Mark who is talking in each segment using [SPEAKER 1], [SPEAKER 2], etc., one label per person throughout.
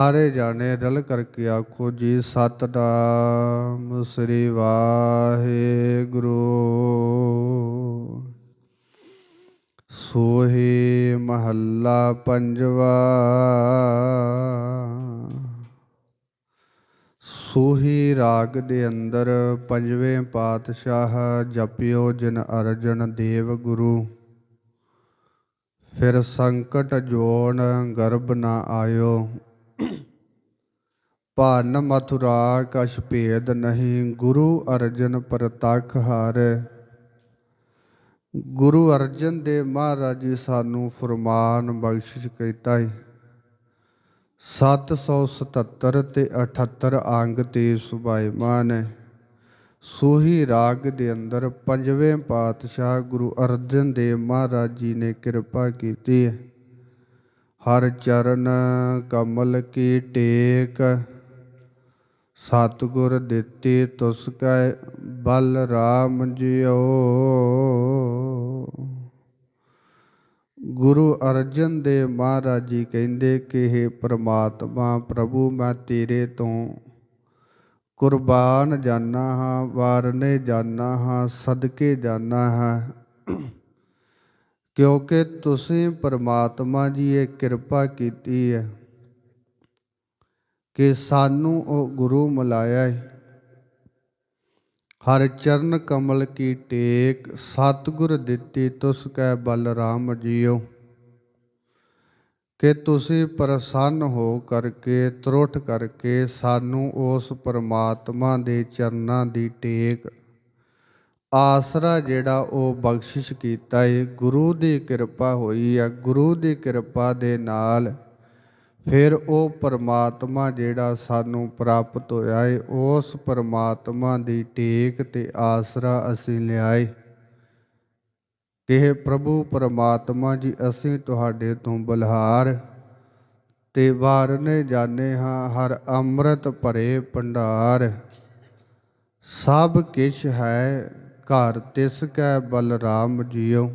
[SPEAKER 1] ਸਾਰੇ ਜਾਣੇ ਰਲ ਕਰਕੇ ਆਖੋ ਜੀ, ਸਤਨਾਮ ਸ੍ਰੀ ਵਾਹਿਗੁਰੂ। ਸੋਹੀ ਮਹੱਲਾ ਪੰਜਵਾ। ਸੋਹੀ ਰਾਗ ਦੇ ਅੰਦਰ ਪੰਜਵੇਂ ਪਾਤਸ਼ਾਹ ਜਪਿਓ ਜਿਨ ਅਰਜਨ ਦੇਵ ਗੁਰੂ। ਫਿਰ ਸੰਕਟ ਜੋਨ ਗਰਭ ਨਾ ਆਇਓ। ਭਨ ਮਥੁਰਾ ਕਛ ਭੇਦ ਨਹੀਂ, ਗੁਰੂ ਅਰਜਨ ਪ੍ਰਤੱਖ ਹਰ। ਗੁਰੂ ਅਰਜਨ ਦੇ ਮਹਾਰਾਜ ਜੀ ਸਾਨੂੰ ਫਰਮਾਨ ਬਖਸ਼ਿਸ਼ ਕੀਤਾ ਹੈ 777 ਤੇ 78 ਅੰਗ ਤੇ ਸੁਭਾਈਮਾਨ ਹੈ ਸੋਹੀ ਰਾਗ ਦੇ ਅੰਦਰ ਪੰਜਵੇਂ ਪਾਤਸ਼ਾਹ ਗੁਰੂ ਅਰਜਨ ਦੇਵ ਮਹਾਰਾਜ ਜੀ ਨੇ ਕਿਰਪਾ ਕੀਤੀ। ਹੈ ਹਰ ਚਰਨ ਕਮਲ ਕੀ ਟੇਕ, ਸਤਿਗੁਰ ਦਿੱਤੀ ਤੁਸ ਕੈ ਬਲ ਰਾਮ ਜਿਉ। ਗੁਰੂ ਅਰਜਨ ਦੇਵ ਮਹਾਰਾਜ ਜੀ ਕਹਿੰਦੇ ਕਿ हे ਪ੍ਰਮਾਤਮਾ, ਪ੍ਰਭੂ ਮੈਂ ਤੇਰੇ ਤੋਂ ਕੁਰਬਾਨ ਜਾਨਾ ਹਾਂ, ਵਾਰਨੇ ਜਾਨਾ ਹਾਂ, ਸਦਕੇ ਜਾਨਾ ਹਾਂ। ਕਿਉਂਕਿ ਤੁਸੀਂ ਪਰਮਾਤਮਾ ਜੀ ਇਹ ਕਿਰਪਾ ਕੀਤੀ ਹੈ ਕਿ ਸਾਨੂੰ ਉਹ ਗੁਰੂ ਮਿਲਾਇਆ ਹੈ। ਹਰ ਚਰਨ ਕਮਲ ਕੀ ਟੇਕ, ਸਤਿਗੁਰ ਦਿੱਤੀ ਤੁਸ ਕੈ ਬਲ ਰਾਮ ਜੀਓ। ਕਿ ਤੁਸੀਂ ਪ੍ਰਸੰਨ ਹੋ ਕਰਕੇ, ਤਰੁੱਠ ਕਰਕੇ ਸਾਨੂੰ ਉਸ ਪਰਮਾਤਮਾ ਦੇ ਚਰਨਾਂ ਦੀ ਟੇਕ ਆਸਰਾ ਜਿਹੜਾ ਉਹ ਬਖਸ਼ਿਸ਼ ਕੀਤਾ ਏ, ਗੁਰੂ ਦੀ ਕਿਰਪਾ ਹੋਈ ਆ। ਗੁਰੂ ਦੀ ਕਿਰਪਾ ਦੇ ਨਾਲ ਫਿਰ ਉਹ ਪਰਮਾਤਮਾ ਜਿਹੜਾ ਸਾਨੂੰ ਪ੍ਰਾਪਤ ਹੋਇਆ ਏ, ਉਸ ਪਰਮਾਤਮਾ ਦੀ ਟੇਕ ਤੇ ਆਸਰਾ ਅਸੀਂ ਲਿਆਏ। ਕਿ ਪ੍ਰਭੂ ਪਰਮਾਤਮਾ ਜੀ, ਅਸੀਂ ਤੁਹਾਡੇ ਤੋਂ ਬਲਹਾਰ ਤੇ ਵਾਰਨੇ ਜਾਣੇ ਹਾਂ, ਹਰ ਅੰਮ੍ਰਿਤ ਭਰੇ ਭੰਡਾਰ। ਸਭ ਕਿਛ ਹੈ ਘਰ ਤਿਸ ਕੈ ਬਲਰਾਮ ਜੀਉ।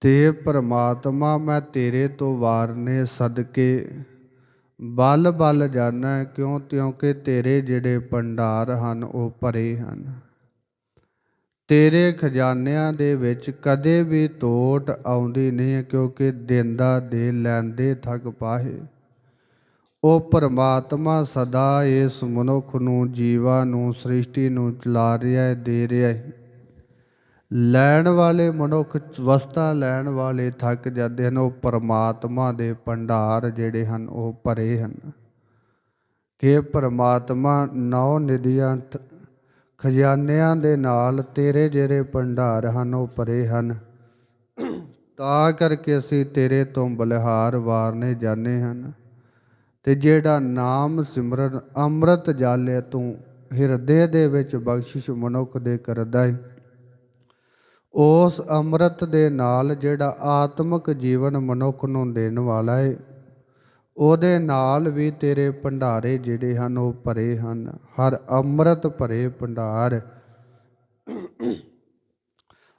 [SPEAKER 1] ਤੇ ਪਰਮਾਤਮਾ ਮੈਂ ਤੇਰੇ ਤੋਂ ਵਾਰਨੇ ਸਦਕੇ। ਬਲ ਬਲ ਜਾਣਾ ਕਿਉਂ ਕਿਉਂਕਿ ਤੇਰੇ ਜਿਹੜੇ ਭੰਡਾਰ ਹਨ ਉਹ ਭਰੇ ਹਨ। ਤੇਰੇ ਖਜ਼ਾਨਿਆਂ ਦੇ ਵਿੱਚ ਕਦੇ ਵੀ ਤੋਟ ਆਉਂਦੀ ਨਹੀਂ ਕਿਉਂਕਿ ਦਿੰਦਾ ਦੇ ਲੈਂਦੇ ਥੱਕ ਪਾਹੇ। ਉਹ ਪਰਮਾਤਮਾ ਸਦਾ ਇਸ ਮਨੁੱਖ ਨੂੰ ਜੀਵਾਂ ਨੂੰ, ਸ੍ਰਿਸ਼ਟੀ ਨੂੰ ਚਲਾ ਰਿਹਾ ਹੈ, ਦੇ ਰਿਹਾ ਹੈ। ਲੈਣ ਵਾਲੇ ਮਨੁੱਖ ਵਸਤਾ ਲੈਣ ਵਾਲੇ ਥੱਕ ਜਾਂਦੇ ਹਨ। ਉਹ ਪਰਮਾਤਮਾ ਦੇ ਭੰਡਾਰ ਜਿਹੜੇ ਹਨ, ਉਹ ਭਰੇ ਹਨ। ਕਿ ਪਰਮਾਤਮਾ ਨੌ ਨਿਧੀਆਂ ਖਜ਼ਾਨਿਆਂ ਦੇ ਨਾਲ ਤੇਰੇ ਜਿਹੜੇ ਭੰਡਾਰ ਹਨ, ਉਹ ਭਰੇ ਹਨ। ਤਾਂ ਕਰਕੇ ਅਸੀਂ ਤੇਰੇ ਤੋਂ ਬਲਿਹਾਰ ਵਾਰਨੇ ਜਾਣੇ ਹਨ। ਤੇ ਜਿਹੜਾ ਨਾਮ ਸਿਮਰਨ ਅੰਮ੍ਰਿਤ ਜਾਲੇ ਤੂੰ ਹਿਰਦੇ ਦੇ ਵਿੱਚ ਬਖਸ਼ਿਸ਼ ਮਨੁੱਖ ਦੇ ਕਰਦਾ ਹੈ ਉਸ ਅੰਮ੍ਰਿਤ ਦੇ ਨਾਲ ਜਿਹੜਾ ਆਤਮਿਕ ਜੀਵਨ ਮਨੁੱਖ ਨੂੰ ਦੇਣ ਵਾਲਾ ਹੈ ਉਹਦੇ ਨਾਲ ਵੀ ਤੇਰੇ ਭੰਡਾਰੇ ਜਿਹੜੇ ਹਨ ਉਹ ਭਰੇ ਹਨ। ਹਰ ਅੰਮ੍ਰਿਤ ਭਰੇ ਭੰਡਾਰ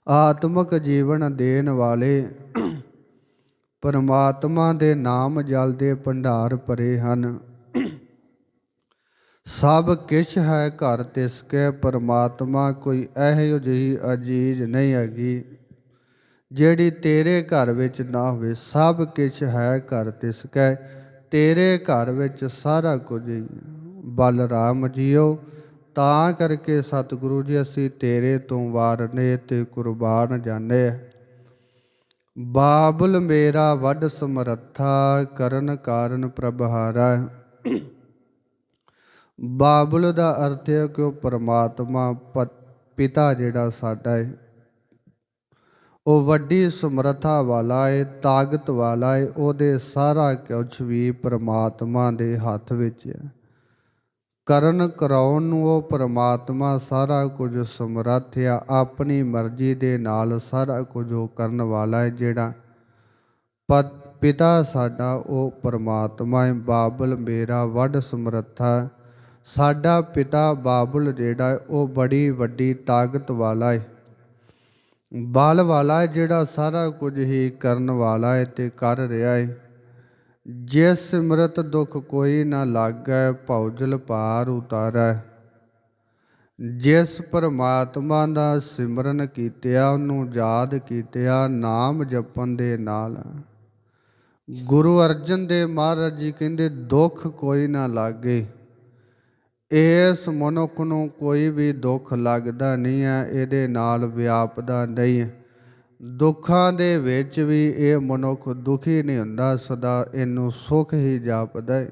[SPEAKER 1] ਆਤਮਿਕ ਜੀਵਨ ਦੇਣ ਵਾਲੇ ਪਰਮਾਤਮਾ ਦੇ ਨਾਮ ਜਲ ਦੇ ਭੰਡਾਰ ਭਰੇ ਹਨ। ਸਭ ਕਿਛ ਹੈ ਘਰ ਤਿਸ ਕੇ ਪਰਮਾਤਮਾ, ਕੋਈ ਇਹੋ ਜਿਹੀ ਅਜੀਜ਼ ਨਹੀਂ ਹੈਗੀ। ਜਿਹੜੀ ਤੇਰੇ ਘਰ ਵਿੱਚ ਨਾ ਹੋਵੇ, ਸਭ ਕਿਛ ਹੈ ਘਰ ਤਿਸ ਕੈ। ਤੇਰੇ ਘਰ ਵਿੱਚ ਸਾਰਾ ਕੁਝ ਹੀ ਬਲਰਾਮ ਜੀਓ। ਤਾਂ ਕਰਕੇ ਸਤਿਗੁਰੂ ਜੀ, ਅਸੀਂ ਤੇਰੇ ਤੋਂ ਵਾਰਨੇ ਤੇ ਕੁਰਬਾਨ ਜਾਣੇ। ਬਾਬਲ ਮੇਰਾ ਵੱਡ ਸਮਰੱਥਾ, ਕਰਨ ਕਾਰਨ ਪ੍ਰਭਹਾਰਾ ਬਾਬਲ ਦਾ ਅਰਥ ਹੈ ਕਿ ਉਹ ਪਰਮਾਤਮਾ ਪਿਤਾ ਜਿਹੜਾ ਸਾਡਾ ਹੈ ਉਹ ਵੱਡੀ ਸਮਰੱਥਾ ਵਾਲਾ ਹੈ ਤਾਕਤ ਵਾਲਾ ਹੈ ਉਹਦੇ ਸਾਰਾ ਕੁਝ ਵੀ ਪਰਮਾਤਮਾ ਦੇ ਹੱਥ ਵਿੱਚ ਹੈ। ਕਰਨ ਕਰਾਉਣ ਨੂੰ ਉਹ ਪਰਮਾਤਮਾ ਸਾਰਾ ਕੁਝ ਸਮਰੱਥ ਆ ਆਪਣੀ ਮਰਜ਼ੀ ਦੇ ਨਾਲ ਸਾਰਾ ਕੁਝ ਉਹ ਕਰਨ ਵਾਲਾ ਹੈ ਜਿਹੜਾ ਪਿਤਾ ਸਾਡਾ ਉਹ ਪਰਮਾਤਮਾ ਹੈ, ਬਾਬਲ ਮੇਰਾ ਵੱਡ ਸਮਰੱਥਾ ਸਾਡਾ ਪਿਤਾ ਬਾਬਲ ਜਿਹੜਾ ਉਹ ਬੜੀ ਵੱਡੀ ਤਾਕਤ ਵਾਲਾ ਹੈ। ਬਲ ਵਾਲਾ ਹੈ ਜਿਹੜਾ ਸਾਰਾ ਕੁਝ ਹੀ ਕਰਨ ਵਾਲਾ ਹੈ ਤੇ ਕਰ ਰਿਹਾ ਹੈ। ਜਿਸ ਸਿਮਰਤ ਦੁਖ ਕੋਈ ਨਾ ਲਾਗੈ, ਭਉਜਲ ਪਾਰ ਉਤਾਰੈ। ਜਿਸ ਪਰਮਾਤਮਾ ਦਾ ਸਿਮਰਨ ਕੀਤਿਆ, ਉਹਨੂੰ ਯਾਦ ਕੀਤਿਆ, ਨਾਮ ਜਪਣ ਦੇ ਨਾਲ। ਗੁਰੂ ਅਰਜਨ ਦੇਵ ਮਹਾਰਾਜ ਜੀ ਕਹਿੰਦੇ, ਦੁੱਖ ਕੋਈ ਨਾ ਲਾਗੇ। ਇਸ ਮਨੁੱਖ ਨੂੰ ਕੋਈ ਵੀ ਦੁੱਖ ਲੱਗਦਾ ਨਹੀਂ ਹੈ, ਇਹਦੇ ਨਾਲ ਵਿਆਪਦਾ ਨਹੀਂ ਹੈ। ਦੁੱਖਾਂ ਦੇ ਵਿੱਚ ਵੀ ਇਹ ਮਨੁੱਖ ਦੁਖੀ ਨਹੀਂ ਹੁੰਦਾ, ਸਦਾ ਇਹਨੂੰ ਸੁਖ ਹੀ ਜਾਪਦਾ ਹੈ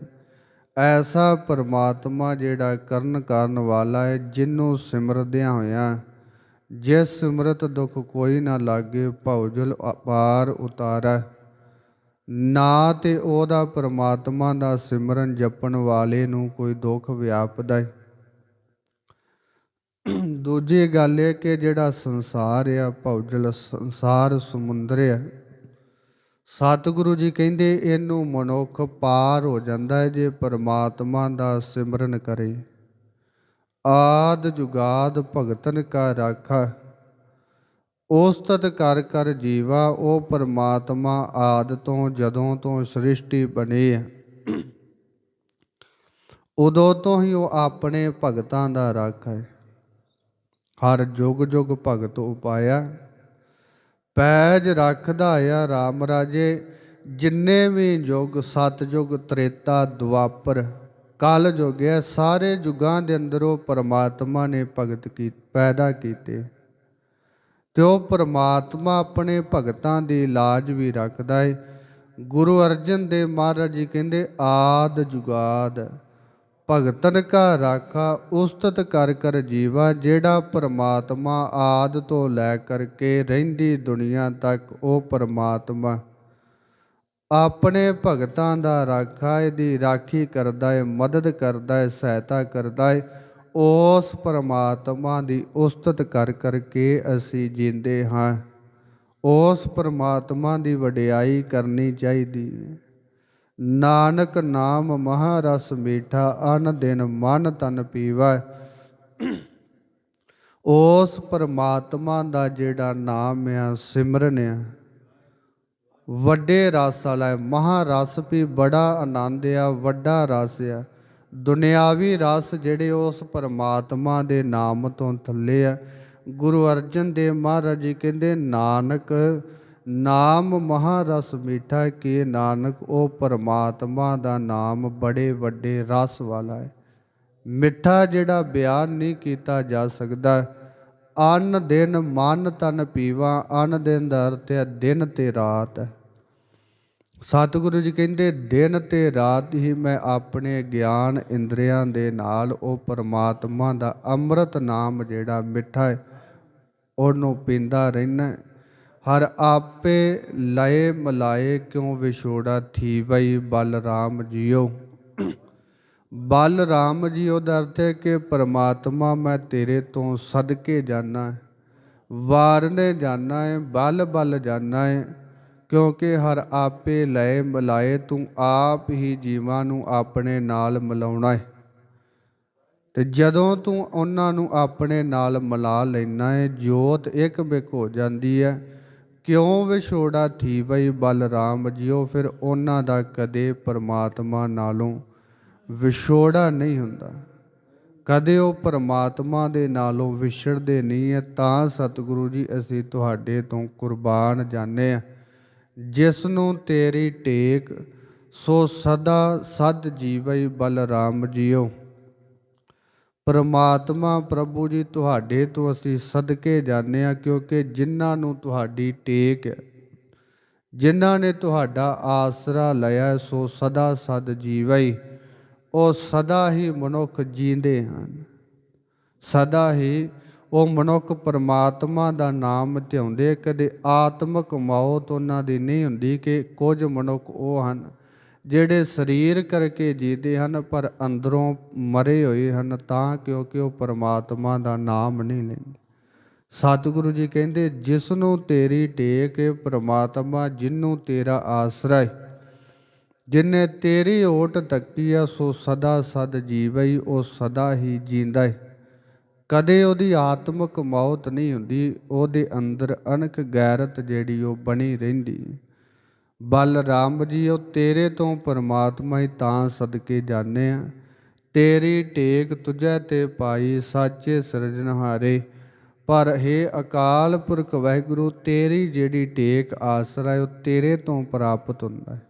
[SPEAKER 1] ਐਸਾ ਪਰਮਾਤਮਾ ਜਿਹੜਾ ਕਰਨ ਕਰਨ ਵਾਲਾ ਹੈ ਜਿਹਨੂੰ ਸਿਮਰਦਿਆਂ ਹੋਇਆਂ, ਜਿਸ ਸਿਮਰਤ ਦੁੱਖ ਕੋਈ ਨਾ ਲਾਗੇ, ਭਉਜਲ ਅਪਾਰ ਉਤਾਰੈ। ਨਾ ਤੇ ਉਹਦਾ ਪਰਮਾਤਮਾ ਦਾ ਸਿਮਰਨ ਜਪਣ ਵਾਲੇ ਨੂੰ ਕੋਈ ਦੁੱਖ ਵਿਆਪਦਾ ਹੈ ਦੂਜੀ ਗੱਲ ਇਹ ਕਿ ਜਿਹੜਾ ਸੰਸਾਰ ਆ ਭੌਜਲ ਸੰਸਾਰ ਸਮੁੰਦਰ ਆ, ਸਤਿਗੁਰੂ ਜੀ ਕਹਿੰਦੇ ਇਹਨੂੰ ਮਨੁੱਖ ਪਾਰ ਹੋ ਜਾਂਦਾ ਹੈ ਜੇ ਪਰਮਾਤਮਾ ਦਾ ਸਿਮਰਨ ਕਰੇ। ਆਦ ਜੁਗਾਦ ਭਗਤਨ ਕਾ ਰਾਖਾ। ਉਸਤਤ ਕਰ ਕਰ ਜੀਵਾ, ਉਹ ਪਰਮਾਤਮਾ ਆਦ ਤੋਂ ਜਦੋਂ ਤੋਂ ਸ੍ਰਿਸ਼ਟੀ ਬਣੀ ਹੈ। ਉਦੋਂ ਤੋਂ ਹੀ ਉਹ ਆਪਣੇ ਭਗਤਾਂ ਦਾ ਰਾਖਾ ਹੈ। ਹਰ ਜੁਗ ਜੁਗ ਭਗਤ ਉਪਾਇਆ। ਪੈਜ ਰੱਖਦਾ ਆ RAM ਰਾਜੇ, ਜਿੰਨੇ ਵੀ ਯੁਗ ਸਤਜੁਗ ਤ੍ਰੇਤਾ ਦੁਆਪਰ ਕਲ ਯੁਗ ਹੈ, ਸਾਰੇ ਯੁਗਾਂ ਦੇ ਅੰਦਰ ਉਹ ਪਰਮਾਤਮਾ ਨੇ ਭਗਤ ਕੀ, ਪੈਦਾ ਕੀਤੇ। ਤੇ ਉਹ ਪਰਮਾਤਮਾ ਆਪਣੇ ਭਗਤਾਂ ਦੀ ਲਾਜ ਵੀ ਰੱਖਦਾ ਏ। ਗੁਰੂ ਅਰਜਨ ਦੇਵ ਮਹਾਰਾਜ ਜੀ ਕਹਿੰਦੇ, ਆਦ ਜੁਗਾਦ। ਭਗਤਨ ਕਾ ਰਾਖਾ ਉਸਤਤ ਕਰ ਕਰ ਜੀਵਾ, ਜਿਹੜਾ ਪਰਮਾਤਮਾ ਆਦ ਤੋਂ ਲੈ ਕਰਕੇ ਰਹਿੰਦੀ ਦੁਨੀਆ ਤੱਕ, ਉਹ ਪਰਮਾਤਮਾ। ਆਪਣੇ ਭਗਤਾਂ ਦਾ ਰਾਖਾ, ਇਹਦੀ ਰਾਖੀ ਕਰਦਾ ਹੈ ਮਦਦ ਕਰਦਾ ਹੈ ਸਹਾਇਤਾ ਕਰਦਾ ਹੈ ਉਸ ਪਰਮਾਤਮਾ ਦੀ ਉਸਤਤ ਕਰ ਕਰਕੇ ਅਸੀਂ ਜਿੰਦੇ ਹਾਂ। ਉਸ ਪਰਮਾਤਮਾ ਦੀ ਵਡਿਆਈ ਕਰਨੀ ਚਾਹੀਦੀ ਹੈ ਨਾਨਕ ਨਾਮ ਮਹਾਰਸ ਮੀਠਾ, ਅਨ ਦਿਨ ਮਨ ਤਨ ਪੀਵਾ। ਉਸ ਪਰਮਾਤਮਾ ਦਾ ਜਿਹੜਾ ਨਾਮ ਆ, ਸਿਮਰਨ ਆ। ਵੱਡੇ ਰਸ ਵਾਲਾ ਹੈ। ਮਹਾਰਸ ਵੀ ਬੜਾ ਆਨੰਦ ਆ, ਵੱਡਾ ਰਸ ਆ। ਦੁਨਿਆਵੀ ਰਸ ਜਿਹੜੇ ਉਸ ਪਰਮਾਤਮਾ ਦੇ ਨਾਮ ਤੋਂ ਥੱਲੇ ਆ। ਗੁਰੂ ਅਰਜਨ ਦੇਵ ਮਹਾਰਾਜ ਜੀ ਕਹਿੰਦੇ, ਨਾਨਕ ਨਾਮ ਮਹਾਰਸ ਮੀਠਾ ਕੀ ਨਾਨਕ, ਉਹ ਪਰਮਾਤਮਾ ਦਾ ਨਾਮ ਬੜੇ ਵੱਡੇ ਰਸ ਵਾਲਾ ਹੈ। ਮਿੱਠਾ ਜਿਹੜਾ ਬਿਆਨ ਨਹੀਂ ਕੀਤਾ ਜਾ ਸਕਦਾ, ਅੰਨ ਦਿਨ ਮਨ ਤਨ ਪੀਵਾ, ਅੰਨ ਦਿਨ ਦਾ ਅਰਥ ਹੈ ਦਿਨ ਤੇ ਰਾਤ ਸਤਿਗੁਰੂ ਜੀ ਕਹਿੰਦੇ, ਦਿਨ ਤੇ ਰਾਤ ਹੀ ਮੈਂ ਆਪਣੇ ਗਿਆਨ ਇੰਦਰੀਆਂ ਦੇ ਨਾਲ ਉਹ ਪਰਮਾਤਮਾ ਦਾ ਅੰਮ੍ਰਿਤ ਨਾਮ ਜਿਹੜਾ ਮਿੱਠਾ ਹੈ, ਉਹਨੂੰ ਪੀਂਦਾ ਰਹਿਣਾ ਹਰ ਆਪੇ ਲਏ ਮਲਾਏ ਕਿਉ ਵਿਛੋੜਾ ਥੀ ਵਈ ਬਲ ਰਾਮ ਜੀਓ ਬਲ ਰਾਮ ਜੀ ਉਹਦਾ ਅਰਥ ਹੈ ਕਿ ਪਰਮਾਤਮਾ ਮੈਂ ਤੇਰੇ ਤੋਂ ਸਦਕੇ ਜਾਣਾ ਵਾਰਨੇ ਜਾਣਾ ਹੈ, ਬਲ ਬਲ ਜਾਣਾ ਹੈ, ਕਿਉਂਕਿ ਹਰ ਆਪੇ ਲਏ ਮਲਾਏ ਤੂੰ ਆਪ ਹੀ ਜੀਵਾਂ ਨੂੰ ਆਪਣੇ ਨਾਲ ਮਿਲਾਉਣਾ ਹੈ। ਤੇ ਜਦੋਂ ਤੂੰ ਉਹਨਾਂ ਨੂੰ ਆਪਣੇ ਨਾਲ ਮਿਲਾ ਲੈਣਾ ਹੈ, ਜੋਤ ਇੱਕ ਬਿਕ ਹੋ ਜਾਂਦੀ ਹੈ ਕਿਉਂ ਵਿਛੋੜਾ ਥੀ ਬਈ ਬਲਰਾਮ ਜਿਉ ਫਿਰ ਉਹਨਾਂ ਦਾ ਕਦੇ ਪਰਮਾਤਮਾ ਨਾਲੋਂ ਵਿਛੋੜਾ ਨਹੀਂ ਹੁੰਦਾ। ਕਦੇ ਉਹ ਪਰਮਾਤਮਾ ਦੇ ਨਾਲੋਂ ਵਿਛੜਦੇ ਨਹੀਂ ਹੈ ਤਾਂ ਸਤਿਗੁਰੂ ਜੀ ਅਸੀਂ ਤੁਹਾਡੇ ਤੋਂ ਕੁਰਬਾਨ ਜਾਣੇ ਆ ਜਿਸ ਨੂੰ ਤੇਰੀ ਟੇਕ, ਸੋ ਸਦਾ ਸਦ ਜੀਵਈ ਬਲਰਾਮ ਜੀਓ ਪਰਮਾਤਮਾ ਪ੍ਰਭੂ ਜੀ, ਤੁਹਾਡੇ ਤੋਂ ਅਸੀਂ ਸਦਕੇ ਜਾਂਦੇ ਆ ਕਿਉਂਕਿ ਜਿਨ੍ਹਾਂ ਨੂੰ ਤੁਹਾਡੀ ਟੇਕ ਹੈ, ਜਿਨ੍ਹਾਂ ਨੇ ਤੁਹਾਡਾ ਆਸਰਾ ਲਿਆ ਸੋ ਸਦਾ ਸਦ ਜੀਵਈ। ਉਹ ਸਦਾ ਹੀ ਮਨੁੱਖ ਜੀਂਦੇ ਹਨ। ਸਦਾ ਹੀ ਉਹ ਮਨੁੱਖ ਪਰਮਾਤਮਾ ਦਾ ਨਾਮ ਧਿਆਉਂਦੇ ਕਦੇ ਆਤਮਕ ਮੌਤ ਉਹਨਾਂ ਦੀ ਨਹੀਂ ਹੁੰਦੀ ਕਿ ਕੁਝ ਮਨੁੱਖ ਉਹ ਹਨ ਜਿਹੜੇ ਸਰੀਰ ਕਰਕੇ ਜੀਦੇ ਹਨ, ਪਰ ਅੰਦਰੋਂ ਮਰੇ ਹੋਏ ਹਨ, ਤਾਂ ਕਿਉਂਕਿ ਉਹ ਪਰਮਾਤਮਾ ਦਾ ਨਾਮ ਨਹੀਂ ਲੈਂਦੇ। ਸਤਿਗੁਰੂ ਜੀ ਕਹਿੰਦੇ ਜਿਸ ਨੂੰ ਤੇਰੀ ਟੇਕ ਪਰਮਾਤਮਾ, ਜਿੰਨੂੰ ਤੇਰਾ ਆਸਰਾ ਹੈ ਜਿਨੇ ਤੇਰੀ ਓਟ ਤੱਕੀ ਆ, ਸੋ ਸਦਾ ਸਦ ਜੀਵਈ, ਉਹ ਸਦਾ ਹੀ ਜੀਂਦਾ ਹੈ ਕਦੇ ਉਹਦੀ ਆਤਮਿਕ ਮੌਤ ਨਹੀਂ ਹੁੰਦੀ, ਉਹਦੇ ਅੰਦਰ ਅਨਕ ਗੈਰਤ ਜਿਹੜੀ ਉਹ ਬਣੀ ਰਹਿੰਦੀ ਬਲ ਬਲਰਾਮ ਜੀਓ ਤੇਰੇ ਤੋਂ ਪਰਮਾਤਮਾ ਹੀ ਤਾਂ ਸਦਕੇ ਜਾਣੇ ਆ। ਤੇਰੀ ਟੇਕ ਤੁਝੈ ਤੇ ਪਾਈ ਸਾਚੇ ਸਿਰਜਣਹਾਰੇ ਪਰ ਹੈ ਅਕਾਲ ਪੁਰਖ ਵਾਹਿਗੁਰੂ, ਤੇਰੀ ਜਿਹੜੀ ਟੇਕ ਆਸਰਾ ਹੈ, ਉਹ ਤੇਰੇ ਤੋਂ ਪ੍ਰਾਪਤ ਹੁੰਦਾ ਹੈ।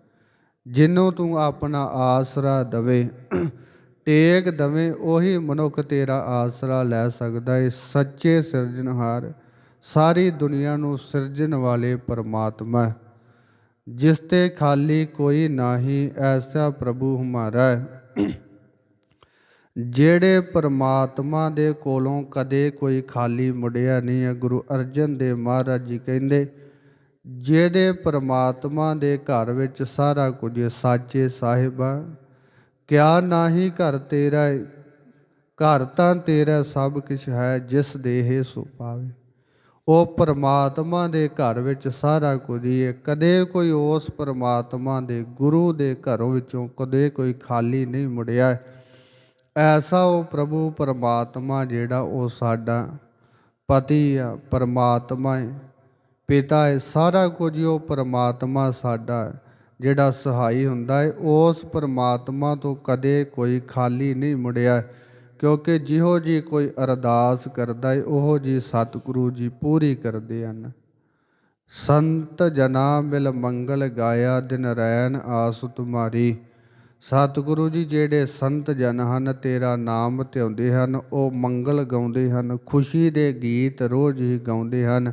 [SPEAKER 1] ਜਿੰਨੂੰ ਤੂੰ ਆਪਣਾ ਆਸਰਾ ਦਵੇ, ਟੇਕ ਦਵੇਂ, ਉਹੀ ਮਨੁੱਖ ਤੇਰਾ ਆਸਰਾ ਲੈ ਸਕਦਾ ਹੈ ਸੱਚੇ ਸਿਰਜਣਹਾਰ, ਸਾਰੀ ਦੁਨੀਆ ਨੂੰ ਸਿਰਜਣ ਵਾਲੇ ਪਰਮਾਤਮਾ ਹੈ। ਜਿਸ ਤੇ ਖਾਲੀ ਕੋਈ ਨਾਹੀ, ਐਸਾ ਪ੍ਰਭੂ ਹਮਾਰਾ ਹੈ। ਜਿਹੜੇ ਪਰਮਾਤਮਾ ਦੇ ਕੋਲੋਂ ਕਦੇ ਕੋਈ ਖਾਲੀ ਮੁੜਿਆ ਨਹੀਂ ਹੈ, ਗੁਰੂ ਅਰਜਨ ਦੇਵ ਮਹਾਰਾਜ ਜੀ ਕਹਿੰਦੇ, ਜਿਹਦੇ ਪਰਮਾਤਮਾ ਦੇ ਘਰ ਵਿੱਚ ਸਾਰਾ ਕੁਝ ਸਾਚੇ ਸਾਹਿਬਾ ਕਿਆ ਨਾਹੀ ਘਰ ਤੇਰਾ ਘਰ ਤਾਂ ਤੇਰਾ ਸਭ ਕੁਝ ਹੈ, ਜਿਸ ਦੇਹ ਸੋ ਪਾਵੇ ਉਹ ਪਰਮਾਤਮਾ ਦੇ ਘਰ ਵਿੱਚ ਸਾਰਾ ਕੁਝ ਹੀ ਹੈ। ਕਦੇ ਕੋਈ ਉਸ ਪਰਮਾਤਮਾ ਦੇ ਗੁਰੂ ਦੇ ਘਰੋਂ ਵਿੱਚੋਂ ਕਦੇ ਕੋਈ ਖਾਲੀ ਨਹੀਂ ਮੁੜਿਆ। ਐਸਾ ਉਹ ਪ੍ਰਭੂ ਪਰਮਾਤਮਾ ਜਿਹੜਾ ਉਹ ਸਾਡਾ ਪਤੀ ਆ, ਪਰਮਾਤਮਾ ਹੈ ਪਿਤਾ ਹੈ ਸਾਰਾ ਕੁਝ ਉਹ ਪਰਮਾਤਮਾ ਸਾਡਾ ਜਿਹੜਾ ਸਹਾਈ ਹੁੰਦਾ ਹੈ ਉਸ ਪਰਮਾਤਮਾ ਤੋਂ ਕਦੇ ਕੋਈ ਖਾਲੀ ਨਹੀਂ ਮੁੜਿਆ। ਕਿਉਂਕਿ ਜਿਹੋ ਜੀ ਕੋਈ ਅਰਦਾਸ ਕਰਦਾ ਏ, ਉਹੋ ਜੀ ਸਤਿਗੁਰੂ ਜੀ ਪੂਰੀ ਕਰਦੇ ਹਨ। ਸੰਤ ਜਨਾ ਮਿਲ ਮੰਗਲ ਗਾਇਆ, ਦਿਨ ਰੈਨ ਆਸ ਤੁਮਾਰੀ। ਸਤਿਗੁਰੂ ਜੀ ਜਿਹੜੇ ਸੰਤ ਜਨ ਹਨ, ਤੇਰਾ ਨਾਮ ਧਿਆਉਂਦੇ ਹਨ, ਉਹ ਮੰਗਲ ਗਾਉਂਦੇ ਹਨ, ਖੁਸ਼ੀ ਦੇ ਗੀਤ ਰੋਜ਼ ਹੀ ਗਾਉਂਦੇ ਹਨ।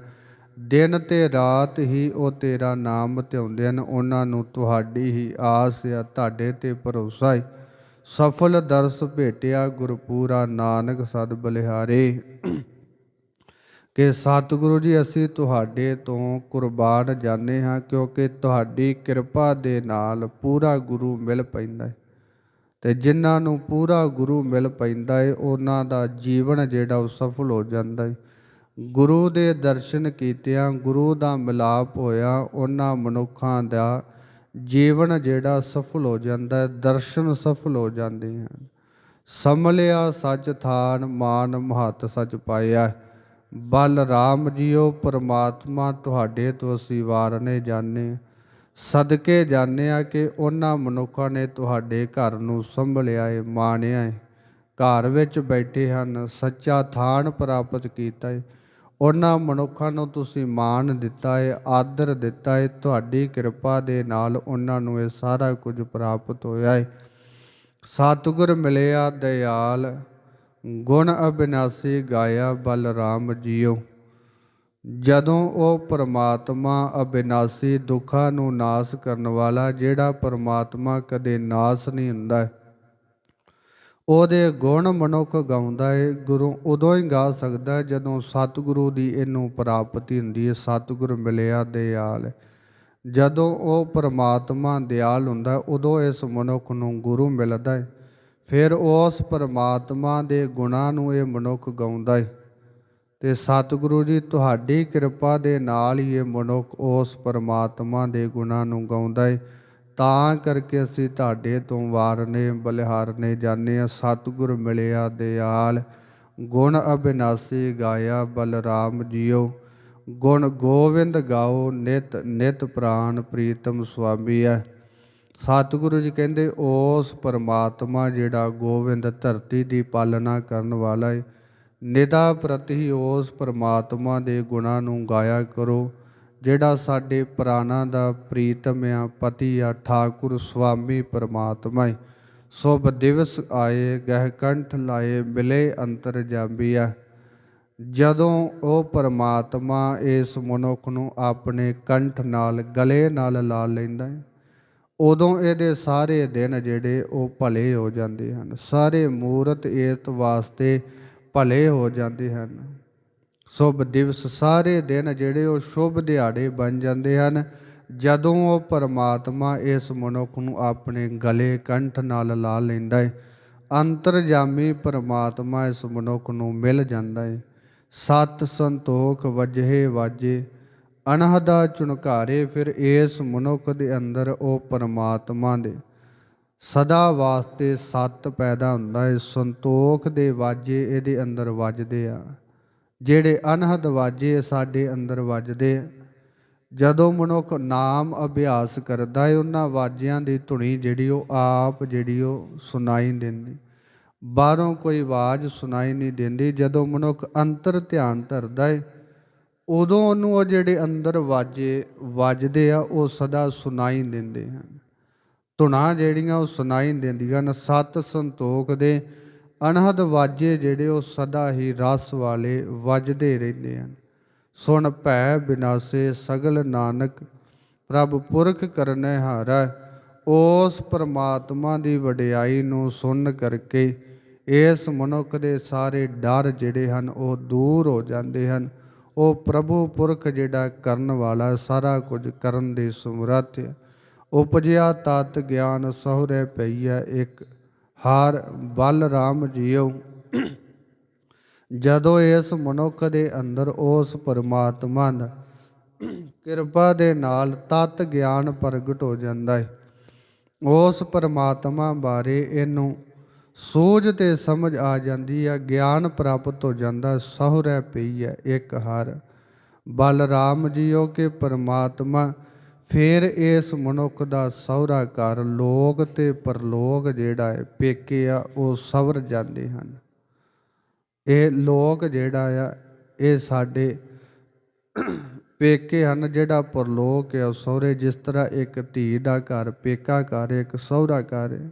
[SPEAKER 1] ਦਿਨ ਤੇ ਰਾਤ ਹੀ ਉਹ ਤੇਰਾ ਨਾਮ ਧਿਆਉਂਦੇ ਹਨ, ਉਹਨਾਂ ਨੂੰ ਤੁਹਾਡੀ ਹੀ ਆਸ ਆ, ਤੁਹਾਡੇ ਤੇ ਭਰੋਸਾ ਹੈ ਸਫਲ ਦਰਸ ਭੇਟਿਆ ਗੁਰਪੂਰਾ ਨਾਨਕ ਸਦ ਬਲਿਹਾਰੇ। ਕਿ ਸਤਿਗੁਰੂ ਜੀ, ਅਸੀਂ ਤੁਹਾਡੇ ਤੋਂ ਕੁਰਬਾਨ ਜਾਣੇ ਹਾਂ, ਕਿਉਂਕਿ ਤੁਹਾਡੀ ਕਿਰਪਾ ਦੇ ਨਾਲ ਪੂਰਾ ਗੁਰੂ ਮਿਲ ਪੈਂਦਾ ਹੈ। ਤੇ ਜਿਨ੍ਹਾਂ ਨੂੰ ਪੂਰਾ ਗੁਰੂ ਮਿਲ ਪੈਂਦਾ ਹੈ, ਉਹਨਾਂ ਦਾ ਜੀਵਨ ਜਿਹੜਾ ਉਹ ਸਫਲ ਹੋ ਜਾਂਦਾ ਹੈ। ਗੁਰੂ ਦੇ ਦਰਸ਼ਨ ਕੀਤਿਆਂ, ਗੁਰੂ ਦਾ ਮਿਲਾਪ ਹੋਇਆ, ਉਹਨਾਂ ਮਨੁੱਖਾਂ ਦਾ ਜੀਵਨ ਜਿਹੜਾ ਸਫਲ ਹੋ ਜਾਂਦਾ ਹੈ, ਦਰਸ਼ਨ ਸਫਲ ਹੋ ਜਾਂਦੇ ਹਨ। ਸਮਲਿਆ ਸੱਚ ਥਾਨ, ਮਾਨ ਮਹਤ ਸੱਚ ਪਾਇਆ ਬਲ ਰਾਮ ਜੀਓ, ਪਰਮਾਤਮਾ ਤੁਹਾਡੇ ਤੋਂ ਅਸੀਂ ਵਾਰਨੇ ਜਾਣੇ ਸਦਕੇ ਜਾਣਿਆ ਕਿ ਉਹਨਾਂ ਮਨੁੱਖਾਂ ਨੇ ਤੁਹਾਡੇ ਘਰ ਨੂੰ ਸੰਭਲਿਆ ਏ, ਮਾਣਿਆ ਏ। ਘਰ ਵਿੱਚ ਬੈਠੇ ਹਨ, ਸੱਚਾ ਥਾਨ ਪ੍ਰਾਪਤ ਕੀਤਾ ਏ। ਉਹਨਾਂ ਮਨੁੱਖਾਂ ਨੂੰ ਤੁਸੀਂ ਮਾਣ ਦਿੱਤਾ ਏ, ਆਦਰ ਦਿੱਤਾ ਏ, ਤੁਹਾਡੀ ਕਿਰਪਾ ਦੇ ਨਾਲ ਉਹਨਾਂ ਨੂੰ ਇਹ ਸਾਰਾ ਕੁਝ ਪ੍ਰਾਪਤ ਹੋਇਆ ਏ। ਸਤਿਗੁਰ ਮਿਲਿਆ ਦਇਆਲ ਗੁਣ ਅਬਿਨਾਸੀ ਗਾਇਆ ਬਲਰਾਮ ਜੀਓ। ਜਦੋਂ ਉਹ ਪਰਮਾਤਮਾ ਅਬਿਨਾਸੀ ਦੁੱਖਾਂ ਨੂੰ ਨਾਸ ਕਰਨ ਵਾਲਾ, ਜਿਹੜਾ ਪਰਮਾਤਮਾ ਕਦੇ ਨਾਸ ਨਹੀਂ ਹੁੰਦਾ ਉਹਦੇ ਗੁਣ ਮਨੁੱਖ ਗਾਉਂਦਾ ਏ, ਗੁਰੂ ਉਦੋਂ ਹੀ ਗਾ ਸਕਦਾ ਜਦੋਂ ਸਤਿਗੁਰੂ ਦੀ ਇਹਨੂੰ ਪ੍ਰਾਪਤੀ ਹੁੰਦੀ ਹੈ ਸਤਿਗੁਰ ਮਿਲਿਆ ਦਿਆਲ ਜਦੋਂ ਉਹ ਪਰਮਾਤਮਾ ਦਿਆਲ ਹੁੰਦਾ ਉਦੋਂ ਇਸ ਮਨੁੱਖ ਨੂੰ ਗੁਰੂ ਮਿਲਦਾ ਏ। ਫਿਰ ਉਸ ਪਰਮਾਤਮਾ ਦੇ ਗੁਣਾਂ ਨੂੰ ਇਹ ਮਨੁੱਖ ਗਾਉਂਦਾ ਏ। ਤੇ ਸਤਿਗੁਰੂ ਜੀ, ਤੁਹਾਡੀ ਕਿਰਪਾ ਦੇ ਨਾਲ ਹੀ ਇਹ ਮਨੁੱਖ ਉਸ ਪਰਮਾਤਮਾ ਦੇ ਗੁਣਾਂ ਨੂੰ ਗਾਉਂਦਾ ਏ। ਤਾਂ ਕਰਕੇ ਅਸੀਂ ਤੁਹਾਡੇ ਤੋਂ ਵਾਰਨੇ ਬਲਿਹਾਰਨੇ ਜਾਣੇ ਆ, ਸਤਿਗੁਰ ਮਿਲਿਆ ਦਿਆਲ। ਗੁਣ ਅਬਿਨਾਸੀ ਗਾਇਆ ਬਲਰਾਮ ਜੀਓ। ਗੁਣ ਗੋਵਿੰਦ ਗਾਓ, ਨਿਤ ਨਿਤ ਪ੍ਰਾਨ ਪ੍ਰੀਤਮ ਸੁਆਮੀ ਹੈ ਸਤਿਗੁਰੂ ਜੀ ਕਹਿੰਦੇ, ਉਸ ਪਰਮਾਤਮਾ ਜਿਹੜਾ ਗੋਵਿੰਦ ਧਰਤੀ ਦੀ ਪਾਲਣਾ ਕਰਨ ਵਾਲਾ ਹੈ ਨਿਦਾ ਪ੍ਰਤੀ ਉਸ ਪਰਮਾਤਮਾ ਦੇ ਗੁਣਾਂ ਨੂੰ ਗਾਇਆ ਕਰੋ। ਜਿਹੜਾ ਸਾਡੇ ਪ੍ਰਾਨਾਂ ਦਾ ਪ੍ਰੀਤਮ ਆ, ਪਤੀ ਆ, ਠਾਕੁਰ ਸੁਆਮੀ ਪਰਮਾਤਮਾ ਹੈ ਸੁਭ ਦਿਵਸ ਆਏ, ਗਹਿ ਕੰਠ ਲਾਏ, ਮਿਲੇ ਅੰਤਰ ਜਾਬੀਆ ਜਦੋਂ ਉਹ ਪਰਮਾਤਮਾ ਇਸ ਮਨੁੱਖ ਨੂੰ ਆਪਣੇ ਕੰਠ ਨਾਲ, ਗਲੇ ਨਾਲ ਲਾ ਲੈਂਦਾ ਹੈ ਉਦੋਂ ਇਹਦੇ ਸਾਰੇ ਦਿਨ ਜਿਹੜੇ ਉਹ ਭਲੇ ਹੋ ਜਾਂਦੇ ਹਨ। ਸਾਰੇ ਮੂਰਤ ਏਤ ਵਾਸਤੇ ਭਲੇ ਹੋ ਜਾਂਦੇ ਹਨ। ਸ਼ੁਭ ਦਿਵਸ ਸਾਰੇ ਦਿਨ ਜਿਹੜੇ ਉਹ ਸ਼ੁਭ ਦਿਹਾੜੇ ਬਣ ਜਾਂਦੇ ਹਨ। ਜਦੋਂ ਉਹ ਪਰਮਾਤਮਾ ਇਸ ਮਨੁੱਖ ਨੂੰ ਆਪਣੇ ਗਲੇ ਕੰਠ ਨਾਲ ਲਾ ਲੈਂਦਾ ਹੈ ਅੰਤਰਜਾਮੀ ਪਰਮਾਤਮਾ ਇਸ ਮਨੁੱਖ ਨੂੰ ਮਿਲ ਜਾਂਦਾ ਹੈ ਸਤ ਸੰਤੋਖ ਵਜੇ ਵਾਜੇ ਅਨਹਦਾ ਚੁਣਕਾਰੇ ਫਿਰ ਇਸ ਮਨੁੱਖ ਦੇ ਅੰਦਰ ਉਹ ਪਰਮਾਤਮਾ ਦੇ। ਸਦਾ ਵਾਸਤੇ ਸਤ ਪੈਦਾ ਹੁੰਦਾ ਹੈ ਸੰਤੋਖ ਦੇ ਵਾਜੇ ਇਹਦੇ ਅੰਦਰ ਵੱਜਦੇ ਆ। ਜਿਹੜੇ ਅਨਹਦ ਵਾਜੇ ਸਾਡੇ ਅੰਦਰ ਵੱਜਦੇ। ਜਦੋਂ ਮਨੁੱਖ ਨਾਮ ਅਭਿਆਸ ਕਰਦਾ ਹੈ ਉਹਨਾਂ ਵਾਜਿਆਂ ਦੀ ਧੁਨੀ ਜਿਹੜੀ ਉਹ ਆਪ ਜਿਹੜੀ ਉਹ ਸੁਣਾਈ ਦਿੰਦੀ। ਬਾਹਰੋਂ ਕੋਈ ਆਵਾਜ਼ ਸੁਣਾਈ ਨਹੀਂ ਦਿੰਦੀ। ਜਦੋਂ ਮਨੁੱਖ ਅੰਤਰ ਧਿਆਨ ਧਰਦਾ ਹੈ ਉਦੋਂ ਉਹਨੂੰ ਉਹ ਜਿਹੜੇ ਅੰਦਰ ਵਾਜੇ, ਵੱਜਦੇ ਆ, ਉਹ ਸਦਾ ਸੁਣਾਈ ਦਿੰਦੇ ਹਨ। ਧੁਨਾ ਜਿਹੜੀਆਂ ਉਹ ਸੁਣਾਈ ਦਿੰਦੀਆਂ ਨੇ ਸਤ ਸੰਤੋਖ ਦੇ ਅਨਹਦ ਵਾਜੇ ਜਿਹੜੇ ਉਹ ਸਦਾ ਹੀ ਰਸ ਵਾਲੇ ਵੱਜਦੇ ਰਹਿੰਦੇ ਹਨ। ਸੁਣ ਭੈ ਬਿਨਾਸੇ ਸਗਲ ਨਾਨਕ, ਪ੍ਰਭ ਪੁਰਖ ਕਰਨੇ ਹਾਰੈ ਉਸ ਪ੍ਰਮਾਤਮਾ ਦੀ ਵਡਿਆਈ ਨੂੰ ਸੁਣ ਕਰਕੇ ਇਸ ਮਨੁੱਖ ਦੇ ਸਾਰੇ ਡਰ ਜਿਹੜੇ ਹਨ, ਉਹ ਦੂਰ ਹੋ ਜਾਂਦੇ ਹਨ। ਉਹ ਪ੍ਰਭੂ ਪੁਰਖ ਜਿਹੜਾ ਕਰਨ ਵਾਲਾ ਸਾਰਾ ਕੁਝ ਕਰਨ ਦੇ ਸਮਰੱਥ ਹੈ। ਉਪਜਿਆ ਤਤ ਗਿਆਨ ਸਹੁਰੇ ਪਈਐ ਇੱਕ ਹਾਰ ਬਲ ਰਾਮ ਜੀਉ। ਜਦੋਂ ਇਸ ਮਨੁੱਖ ਦੇ ਅੰਦਰ ਉਸ ਪਰਮਾਤਮਾ ਦਾ ਕਿਰਪਾ ਦੇ ਨਾਲ ਤਤ ਗਿਆਨ ਪ੍ਰਗਟ ਹੋ ਜਾਂਦਾ ਹੈ ਉਸ ਪਰਮਾਤਮਾ ਬਾਰੇ ਇਹਨੂੰ ਸੋਝ ਤੇ ਸਮਝ ਆ ਜਾਂਦੀ ਹੈ ਗਿਆਨ ਪ੍ਰਾਪਤ ਹੋ ਜਾਂਦਾ, ਸਹੁਰੇ ਪਈ ਹੈ ਇੱਕ ਹਰ। ਬਲਰਾਮ ਜੀਓ ਕੇ ਪਰਮਾਤਮਾ ਫਿਰ ਇਸ ਮਨੁੱਖ ਦਾ ਸਹੁਰਾ ਘਰ ਲੋਕ ਤੇ ਪਰਲੋਕ ਜਿਹੜਾ ਹੈ, ਪੇਕੇ ਆ, ਉਹ ਸਵਰ ਜਾਂਦੇ ਹਨ। ਇਹ ਲੋਕ ਜਿਹੜਾ ਆ, ਇਹ ਸਾਡੇ ਪੇਕੇ ਹਨ, ਜਿਹੜਾ ਪਰਲੋਕ ਹੈ ਉਹ ਸਹੁਰੇ ਜਿਸ ਤਰ੍ਹਾਂ ਇੱਕ ਧੀ ਦਾ ਘਰ, ਪੇਕਾ ਘਰ, ਇੱਕ ਸਹੁਰਾ ਘਰ ਹੈ।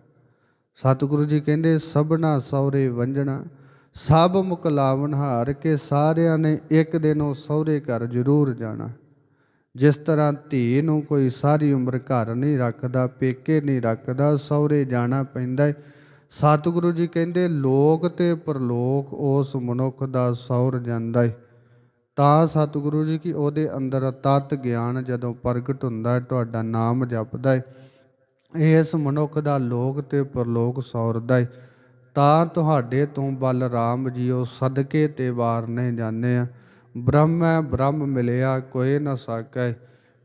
[SPEAKER 1] ਸਤਿਗੁਰੂ ਜੀ ਕਹਿੰਦੇ, ਸਭਨਾ ਸਹੁਰੇ ਵੰਜਣਾ, ਸਭ ਮੁਕਲਾਵਨ ਹਾਰ ਕੇ ਸਾਰਿਆਂ ਨੇ ਇੱਕ ਦਿਨ ਉਹ ਸਹੁਰੇ ਘਰ ਜ਼ਰੂਰ ਜਾਣਾ। ਜਿਸ ਤਰ੍ਹਾਂ ਧੀ ਨੂੰ ਕੋਈ ਸਾਰੀ ਉਮਰ ਘਰ ਨਹੀਂ ਰੱਖਦਾ, ਪੇਕੇ ਨਹੀਂ ਰੱਖਦਾ, ਸਹੁਰੇ ਜਾਣਾ ਪੈਂਦਾ ਹੈ ਸਤਿਗੁਰੂ ਜੀ ਕਹਿੰਦੇ, ਲੋਕ ਤੇ ਪਰਲੋਕ ਉਸ ਮਨੁੱਖ ਦਾ ਸੌਰ ਜਾਂਦਾ ਹੈ ਤਾਂ ਸਤਿਗੁਰੂ ਜੀ ਕਿ ਉਹਦੇ ਅੰਦਰ ਤਤ ਗਿਆਨ ਜਦੋਂ ਪ੍ਰਗਟ ਹੁੰਦਾ ਹੈ ਤੁਹਾਡਾ ਨਾਮ ਜਪਦਾ ਹੈ ਇਸ ਮਨੁੱਖ ਦਾ ਲੋਕ ਤੇ ਪਰਲੋਕ ਸੌਰਦਾ ਹੈ ਤਾਂ ਤੁਹਾਡੇ ਤੋਂ ਬਲਰਾਮ ਉਹ ਸਦਕੇ ਤੇ ਵਾਰਨੇ ਜਾਂਦੇ ਆ। ਬ੍ਰਹਮੈ ਬ੍ਰਹਮ ਮਿਲਿਆ, ਕੋਈ ਨਾ ਸਕੈ।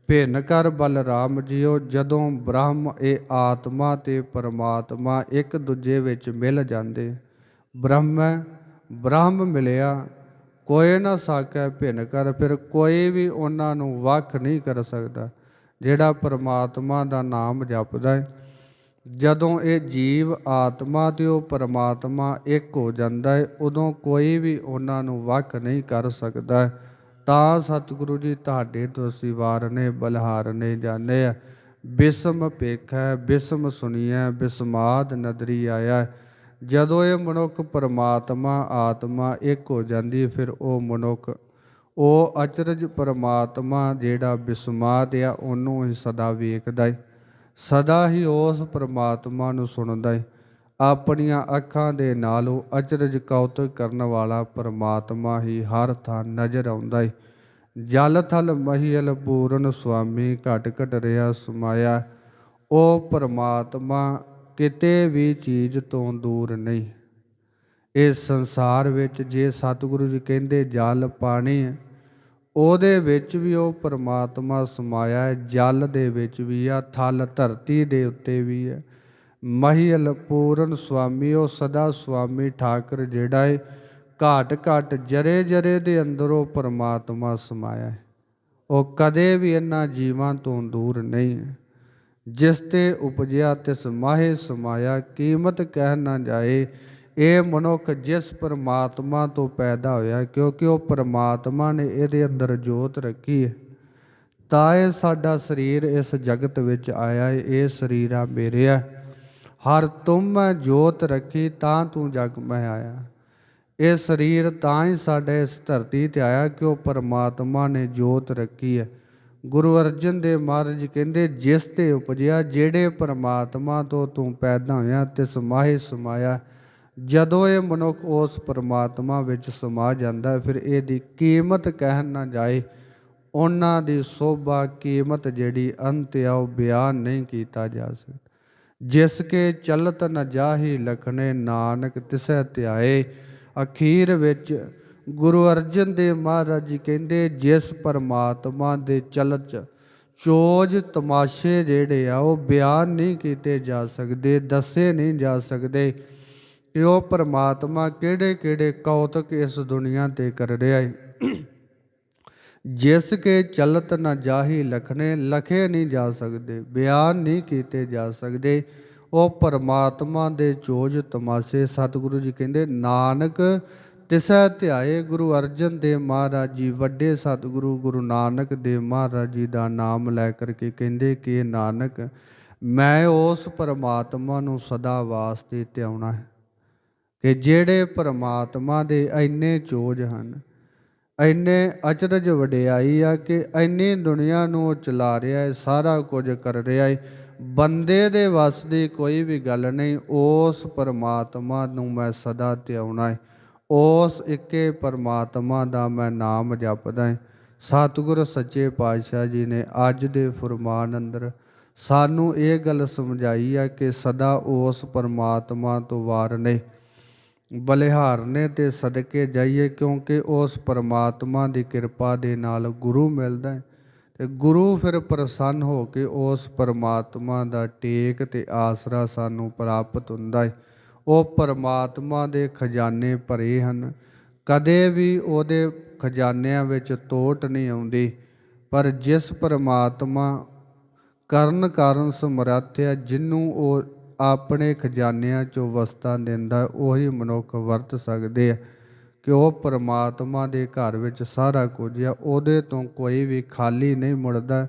[SPEAKER 1] ਭਿੰਨ ਕਰ ਬਲਰਾਮ ਜੀਓ ਜਦੋਂ ਬ੍ਰਹਮ ਇਹ ਆਤਮਾ ਤੇ ਪਰਮਾਤਮਾ ਇੱਕ ਦੂਜੇ ਵਿੱਚ ਮਿਲ ਜਾਂਦੇ। ਬ੍ਰਹਮੈ ਬ੍ਰਹਮ ਮਿਲਿਆ, ਕੋਈ ਨਾ ਸਕੈ, ਭਿੰਨ ਕਰ, ਫਿਰ ਕੋਈ ਵੀ ਉਹਨਾਂ ਨੂੰ ਵੱਖ ਨਹੀਂ ਕਰ ਸਕਦਾ, ਜਿਹੜਾ ਪਰਮਾਤਮਾ ਦਾ ਨਾਮ ਜਪਦਾ ਹੈ। ਜਦੋਂ ਇਹ ਜੀਵ ਆਤਮਾ ਤੇ ਉਹ ਪਰਮਾਤਮਾ ਇੱਕ ਹੋ ਜਾਂਦਾ ਹੈ, ਉਦੋਂ ਕੋਈ ਵੀ ਉਹਨਾਂ ਨੂੰ ਵੱਖ ਨਹੀਂ ਕਰ ਸਕਦਾ ਤਾਂ ਸਤਿਗੁਰੂ ਜੀ ਤੁਹਾਡੇ ਤੋਂ ਸਿਵਾਰ ਨੇ ਬਲਹਾਰ ਨੇ ਜਾਣੇ ਆ ਬਿਸਮ ਪੇਖੈ ਬਿਸਮ ਸੁਣੀਐ ਬਿਸਮਾਦ ਨਦਰੀ ਆਇਆ ਜਦੋਂ ਇਹ ਮਨੁੱਖ ਪਰਮਾਤਮਾ, ਆਤਮਾ ਇੱਕ ਹੋ ਜਾਂਦੀ, ਫਿਰ ਉਹ ਮਨੁੱਖ, ਉਹ ਅਚਰਜ ਪਰਮਾਤਮਾ ਜਿਹੜਾ ਬਿਸਮਾਦ ਆ, ਉਹਨੂੰ ਹੀ ਸਦਾ ਵੇਖਦਾ ਹੈ। ਸਦਾ ਹੀ ਉਸ ਪ੍ਰਮਾਤਮਾ ਨੂੰ ਸੁਣਦਾ ਹੈ ਆਪਣੀਆਂ ਅੱਖਾਂ ਦੇ ਨਾਲ ਉਹ ਅਚਰਜ ਕੌਤਕ ਕਰਨ ਵਾਲਾ ਪ੍ਰਮਾਤਮਾ ਹੀ ਹਰ ਥਾਂ ਨਜ਼ਰ ਆਉਂਦਾ ਹੈ ਜਲ ਥਲ ਮਹੀਲ ਪੂਰਨ ਸੁਆਮੀ ਘਟ ਘਟ ਰਿਹਾ ਸਮਾਇਆ। ਉਹ ਪਰਮਾਤਮਾ ਕਿਤੇ ਵੀ ਚੀਜ਼ ਤੋਂ ਦੂਰ ਨਹੀਂ। ਇਸ ਸੰਸਾਰ ਵਿੱਚ ਜੇ ਸਤਿਗੁਰੂ ਜੀ ਕਹਿੰਦੇ, ਜਲ, ਪਾਣੀ ਉਹਦੇ ਵਿੱਚ ਵੀ ਉਹ ਪਰਮਾਤਮਾ ਸਮਾਇਆ ਹੈ, ਜਲ ਦੇ ਵਿੱਚ ਵੀ ਆ, ਥਲ ਧਰਤੀ ਦੇ ਉੱਤੇ ਵੀ ਹੈ ਮਹੀਲ ਪੂਰਨ ਸੁਆਮੀ, ਉਹ ਸਦਾ ਸੁਆਮੀ ਠਾਕਰ ਜਿਹੜਾ ਹੈ ਘਾਟ ਘਾਟ ਜਰੇ ਜਰੇ ਦੇ ਅੰਦਰੋਂ ਪਰਮਾਤਮਾ ਸਮਾਇਆ ਹੈ। ਉਹ ਕਦੇ ਵੀ ਇਹਨਾਂ ਜੀਵਾਂ ਤੋਂ ਦੂਰ ਨਹੀਂ ਹੈ। ਜਿਸ ਤੇ ਉਪਜਿਆ, ਤਿਸ ਮਾਹੇ ਸਮਾਇਆ, ਕੀਮਤ ਕਹਿ ਨਾ ਜਾਏ ਇਹ ਮਨੁੱਖ ਜਿਸ ਪਰਮਾਤਮਾ ਤੋਂ ਪੈਦਾ ਹੋਇਆ, ਕਿਉਂਕਿ ਉਹ ਪਰਮਾਤਮਾ ਨੇ ਇਹਦੇ ਅੰਦਰ ਜੋਤ ਰੱਖੀ ਹੈ। ਤਾਂ ਇਹ ਸਾਡਾ ਸਰੀਰ ਇਸ ਜਗਤ ਵਿੱਚ ਆਇਆ ਇਹ ਸਰੀਰ ਆ ਮੇਰੇ ਆ ਹਰ ਤੁਮ ਮੈਂ ਜੋਤ ਰੱਖੀ, ਤਾਂ ਤੂੰ ਜਗ ਮੈਂ ਆਇਆ। ਇਹ ਸਰੀਰ ਤਾਂ ਹੀ ਸਾਡੇ ਇਸ ਧਰਤੀ ਤੇ ਆਇਆ ਕਿ ਉਹ ਪਰਮਾਤਮਾ ਨੇ ਜੋਤ ਰੱਖੀ ਹੈ। ਗੁਰੂ ਅਰਜਨ ਦੇਵ ਮਹਾਰਾਜ ਕਹਿੰਦੇ, ਜਿਸ ਤੇ ਉਪਜਿਆ, ਜਿਹੜੇ ਪਰਮਾਤਮਾ ਤੋਂ ਤੂੰ ਪੈਦਾ ਹੋਇਆ, ਤਿਸ ਮਾਹੇ ਸਮਾਇਆ। ਜਦੋਂ ਇਹ ਮਨੁੱਖ ਉਸ ਪਰਮਾਤਮਾ ਵਿੱਚ ਸਮਾ ਜਾਂਦਾ ਹੈ, ਫਿਰ ਇਹਦੀ ਕੀਮਤ ਕਹਿਣ ਨਾ ਜਾਏ ਉਹਨਾਂ ਦੀ ਸੋਭਾ ਕੀਮਤ ਜਿਹੜੀ ਅੰਤ ਆ ਉਹ ਬਿਆਨ ਨਹੀਂ ਕੀਤਾ ਜਾ ਸਕਦਾ। ਜਿਸ ਕੇ ਚਲਤ ਨ ਜਾਹੀ ਲਖਨੇ ਨਾਨਕ ਤਿਸੈ ਧਿਆਏ ਅਖੀਰ ਵਿੱਚ ਗੁਰੂ ਅਰਜਨ ਦੇਵ ਮਹਾਰਾਜ ਜੀ ਕਹਿੰਦੇ ਜਿਸ ਪਰਮਾਤਮਾ ਦੇ ਚਲਤ ਚ ਚੋਜ ਤਮਾਸ਼ੇ ਜਿਹੜੇ ਆ ਉਹ ਬਿਆਨ ਨਹੀਂ ਕੀਤੇ ਜਾ ਸਕਦੇ ਦੱਸੇ ਨਹੀਂ ਜਾ ਸਕਦੇ। ਕਿ ਉਹ ਪਰਮਾਤਮਾ ਕਿਹੜੇ ਕਿਹੜੇ ਕੌਤਕ ਇਸ ਦੁਨੀਆ ਤੇ ਕਰ ਰਿਹਾ ਹੈ ਜਿਸ ਕੇ ਚਲਤ ਨਾ ਜਾਹੀ ਲਖਨੇ ਲਖੇ ਨਹੀਂ ਜਾ ਸਕਦੇ, ਬਿਆਨ ਨਹੀਂ ਕੀਤੇ ਜਾ ਸਕਦੇ, ਉਹ ਪਰਮਾਤਮਾ ਦੇ ਚੋਜ ਤਮਾਸ਼ੇ। ਸਤਿਗੁਰੂ ਜੀ ਕਹਿੰਦੇ, ਨਾਨਕ ਤਿਸੈ ਧਿਆਏ, ਗੁਰੂ ਅਰਜਨ ਦੇਵ ਮਹਾਰਾਜ ਜੀ ਵੱਡੇ ਸਤਿਗੁਰੂ, ਗੁਰੂ ਨਾਨਕ ਦੇਵ ਮਹਾਰਾਜ ਜੀ ਦਾ ਨਾਮ ਲੈ ਕਰਕੇ ਕਹਿੰਦੇ ਕਿ, ਨਾਨਕ, ਮੈਂ ਉਸ ਪਰਮਾਤਮਾ ਨੂੰ ਸਦਾ ਵਾਸਤੇ ਧਿਆਉਣਾ ਹੈ। ਕਿ ਜਿਹੜੇ ਪਰਮਾਤਮਾ ਦੇ ਇੰਨੇ ਚੋਜ ਹਨ, ਇੰਨੇ ਅਚਰਜ ਵਡਿਆਈ ਆ ਕਿ ਇੰਨੀ ਦੁਨੀਆ ਨੂੰ ਉਹ ਚਲਾ ਰਿਹਾ ਹੈ, ਸਾਰਾ ਕੁਝ ਕਰ ਰਿਹਾ ਹੈ, ਬੰਦੇ ਦੇ ਵੱਸ ਦੀ ਕੋਈ ਵੀ ਗੱਲ ਨਹੀਂ, ਉਸ ਪਰਮਾਤਮਾ ਨੂੰ ਮੈਂ ਸਦਾ ਧਿਆਉਣਾ ਹੈ, ਉਸ ਇੱਕੇ ਪਰਮਾਤਮਾ ਦਾ ਮੈਂ ਨਾਮ ਜਪਦਾ ਹਾਂ। ਸਤਿਗੁਰ ਸੱਚੇ ਪਾਤਸ਼ਾਹ ਜੀ ਨੇ ਅੱਜ ਦੇ ਫਰਮਾਨ ਅੰਦਰ ਸਾਨੂੰ ਇਹ ਗੱਲ ਸਮਝਾਈ ਆ ਕਿ ਸਦਾ ਉਸ ਪਰਮਾਤਮਾ ਤੋਂ ਵਾਰ ਨਹੀਂ। ਬਲਿਹਾਰਨੇ ਤੇ ਸਦਕੇ ਜਾਈਏ ਕਿਉਂਕਿ ਉਸ ਪਰਮਾਤਮਾ ਦੀ ਕਿਰਪਾ ਦੇ ਨਾਲ ਗੁਰੂ ਮਿਲਦਾ ਹੈ। ਤੇ ਗੁਰੂ ਫਿਰ ਪ੍ਰਸੰਨ ਹੋ ਕੇ ਉਸ ਪਰਮਾਤਮਾ ਦਾ ਟੇਕ ਤੇ ਆਸਰਾ ਸਾਨੂੰ ਪ੍ਰਾਪਤ ਹੁੰਦਾ ਹੈ। ਉਹ ਪਰਮਾਤਮਾ ਦੇ ਖਜ਼ਾਨੇ ਭਰੇ ਹਨ। ਕਦੇ ਵੀ ਉਹਦੇ ਖਜ਼ਾਨਿਆਂ ਵਿੱਚ ਤੋਟ ਨਹੀਂ ਆਉਂਦੀ, ਪਰ ਜਿਸ ਪਰਮਾਤਮਾ ਕਰਨ ਕਾਰਨ ਸਮਰੱਥ ਹੈ ਜਿਹਨੂੰ ਉਹ ਆਪਣੇ ਖਜ਼ਾਨਿਆਂ ਚੋਂ ਵਸਤਾਂ ਦਿੰਦਾ, ਉਹੀ ਮਨੁੱਖ ਵਰਤ ਸਕਦੇ ਆ। ਕਿ ਉਹ ਪਰਮਾਤਮਾ ਦੇ ਘਰ ਵਿੱਚ ਸਾਰਾ ਕੁਝ ਆ, ਉਹਦੇ ਤੋਂ ਕੋਈ ਵੀ ਖਾਲੀ ਨਹੀਂ ਮੁੜਦਾ।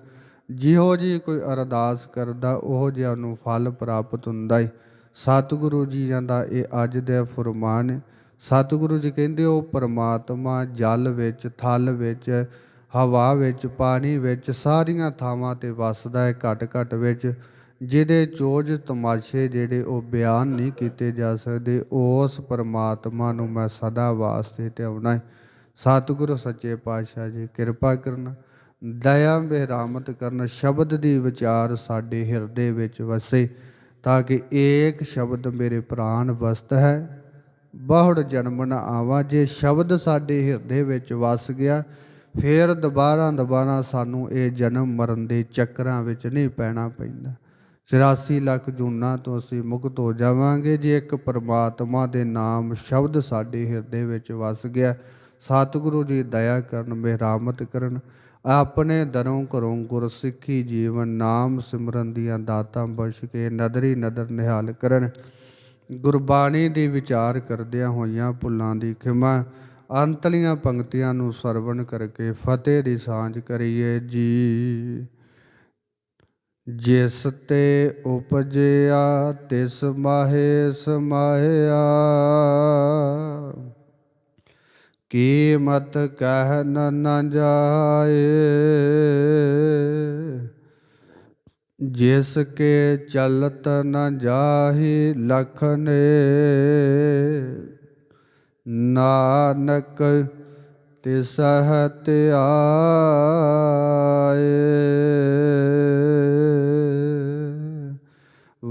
[SPEAKER 1] ਜਿਹੋ ਜੀ ਕੋਈ ਅਰਦਾਸ ਕਰਦਾ, ਉਹ ਜਿਹਾ ਨੂੰ ਫਲ ਪ੍ਰਾਪਤ ਹੁੰਦਾ ਹੈ ਸਤਿਗੁਰੂ ਜੀ ਦਾ ਇਹ ਅੱਜ ਦਾ ਫਰਮਾਨ ਹੈ ਸਤਿਗੁਰੂ ਜੀ ਕਹਿੰਦੇ, ਉਹ ਪਰਮਾਤਮਾ ਜਲ ਵਿੱਚ, ਥਲ ਵਿੱਚ, ਹਵਾ ਵਿੱਚ, ਪਾਣੀ ਵਿੱਚ ਸਾਰੀਆਂ ਥਾਵਾਂ ਤੇ ਵਸਦਾ ਹੈ ਘਟ ਘਟ ਵਿੱਚ। ਜਿਹਦੇ ਚੋਜ ਤਮਾਸ਼ੇ ਜਿਹੜੇ ਉਹ ਬਿਆਨ ਨਹੀਂ ਕੀਤੇ ਜਾ ਸਕਦੇ, ਉਸ ਪਰਮਾਤਮਾ ਨੂੰ ਮੈਂ ਸਦਾ ਵਾਸਤੇ ਧਿਆਉਣਾ ਹੈ। ਸਤਿਗੁਰੂ ਸੱਚੇ ਪਾਤਸ਼ਾਹ ਜੀ, ਕਿਰਪਾ ਕਰਨਾ, ਦਇਆ ਬੇਰਾਮਤ ਕਰਨ, ਸ਼ਬਦ ਦੀ ਵਿਚਾਰ ਸਾਡੇ ਹਿਰਦੇ ਵਿੱਚ ਵਸੇ, ਤਾਂ ਕਿ ਏਕ ਸ਼ਬਦ ਮੇਰੇ ਪ੍ਰਾਨ ਵਸਤ ਹੈ। ਬਹੁੜ ਜਨਮ ਨ ਆਵਾ, ਜੇ ਸ਼ਬਦ ਸਾਡੇ ਹਿਰਦੇ ਵਿੱਚ ਵਸ ਗਿਆ, ਫੇਰ ਦੁਬਾਰਾ ਦੁਬਾਰਾ ਸਾਨੂੰ ਇਹ ਜਨਮ ਮਰਨ ਦੇ ਚੱਕਰਾਂ ਵਿੱਚ ਨਹੀਂ ਪੈਣਾ ਪੈਂਦਾ। 84 ਲੱਖ ਜੂਨਾਂ ਤੋਂ ਅਸੀਂ ਮੁਕਤ ਹੋ ਜਾਵਾਂਗੇ। ਜੇ ਇੱਕ ਪਰਮਾਤਮਾ ਦੇ ਨਾਮ ਸ਼ਬਦ ਸਾਡੇ ਹਿਰਦੇ ਵਿੱਚ ਵਸ ਗਿਆ, ਸਤਿਗੁਰੂ ਜੀ ਦਇਆ ਕਰਨ, ਮਿਹਰਾਮਤ ਕਰਨ, ਆਪਣੇ ਦਰੋਂ ਘਰੋਂ ਗੁਰਸਿੱਖੀ ਜੀਵਨ, ਨਾਮ ਸਿਮਰਨ ਦੀਆਂ ਦਾਤਾਂ ਬਖਸ਼ ਕੇ ਨਦਰੀ ਨਦਰ ਨਿਹਾਲ ਕਰਨ। ਗੁਰਬਾਣੀ ਦੀ ਵਿਚਾਰ ਕਰਦਿਆਂ ਹੋਈਆਂ ਭੁੱਲਾਂ ਦੀ ਖਿਮਾ, ਅੰਤਲੀਆਂ ਪੰਕਤੀਆਂ ਨੂੰ ਸਰਵਣ ਕਰਕੇ ਫਤਿਹ ਦੀ ਸਾਂਝ ਕਰੀਏ ਜੀ। ਜਿਸ ਤੇ ਉਪਜਿਆ ਤਿਸ ਮਾਹੇ ਸਮਾਇਆ ਕੀਮਤ ਕਹਿ ਨ ਜਾਏ ਜਿਸ ਕੇ ਚਲਤ ਨ ਜਾਹੀ ਲਖਨੇ ਨਾਨਕ ਤਿਸਹ ਧਿਆਏ